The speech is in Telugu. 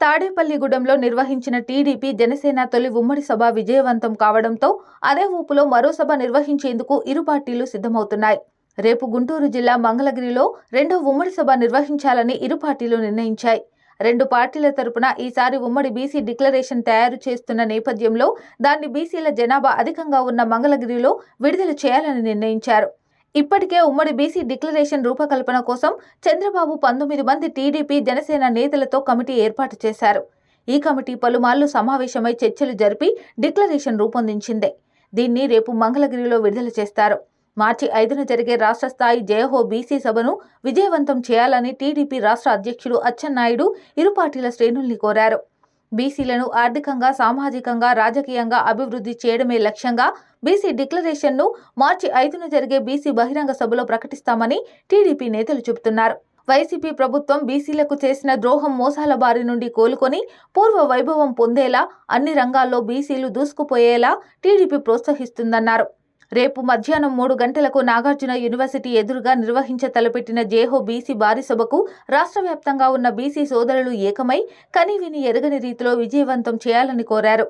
తాడేపల్లిగూడెంలో నిర్వహించిన టీడీపీ జనసేన తొలి ఉమ్మడి సభ విజయవంతం కావడంతో అదే ఊపులో మరో సభ నిర్వహించేందుకు ఇరు పార్టీలు సిద్ధమవుతున్నాయి. రేపు గుంటూరు జిల్లా మంగళగిరిలో రెండో ఉమ్మడి సభ నిర్వహించాలని ఇరు పార్టీలు నిర్ణయించాయి. రెండు పార్టీల తరపున ఈసారి ఉమ్మడి బీసీ డిక్లరేషన్ తయారు చేస్తున్న నేపథ్యంలో దాన్ని బీసీల జనాభా అధికంగా ఉన్న మంగళగిరిలో విడుదల చేయాలని నిర్ణయించారు. ఇప్పటికే ఉమ్మడి బీసీ డిక్లరేషన్ రూపకల్పన కోసం చంద్రబాబు పంతొమ్మిది మంది టీడీపీ జనసేన నేతలతో కమిటీ ఏర్పాటు చేశారు. ఈ కమిటీ పలుమార్లు సమావేశమై చర్చలు జరిపి డిక్లరేషన్ రూపొందించింది. దీన్ని రేపు మంగళగిరిలో విడుదల చేస్తారు. మార్చి ఐదున జరిగే రాష్ట్ర స్థాయి జయహో బీసీ సభను విజయవంతం చేయాలని టీడీపీ రాష్ట్ర అధ్యక్షుడు అచ్చెన్నాయుడు ఇరు పార్టీల శ్రేణుల్ని కోరారు. బీసీలను ఆర్థికంగా సామాజికంగా రాజకీయంగా అభివృద్ధి చేయడమే లక్ష్యంగా బీసీ డిక్లరేషన్ను మార్చి ఐదున జరిగే బీసీ బహిరంగ సభలో ప్రకటిస్తామని టీడీపీ నేతలు చెబుతున్నారు. వైసీపీ ప్రభుత్వం బీసీలకు చేసిన ద్రోహం మోసాల బారి నుండి కోలుకొని పూర్వ వైభవం పొందేలా అన్ని రంగాల్లో బీసీలు దూసుకుపోయేలా టీడీపీ ప్రోత్సహిస్తుందన్నారు. రేపు మధ్యాహ్నం మూడు గంటలకు నాగార్జున యూనివర్సిటీ ఎదురుగా నిర్వహించ తలపెట్టిన జేహో బీసీ భారీ సభకు రాష్ట్ర వ్యాప్తంగా ఉన్న బీసీ సోదరులు ఏకమై కనీవిని ఎరగని రీతిలో విజయవంతం చేయాలని కోరారు.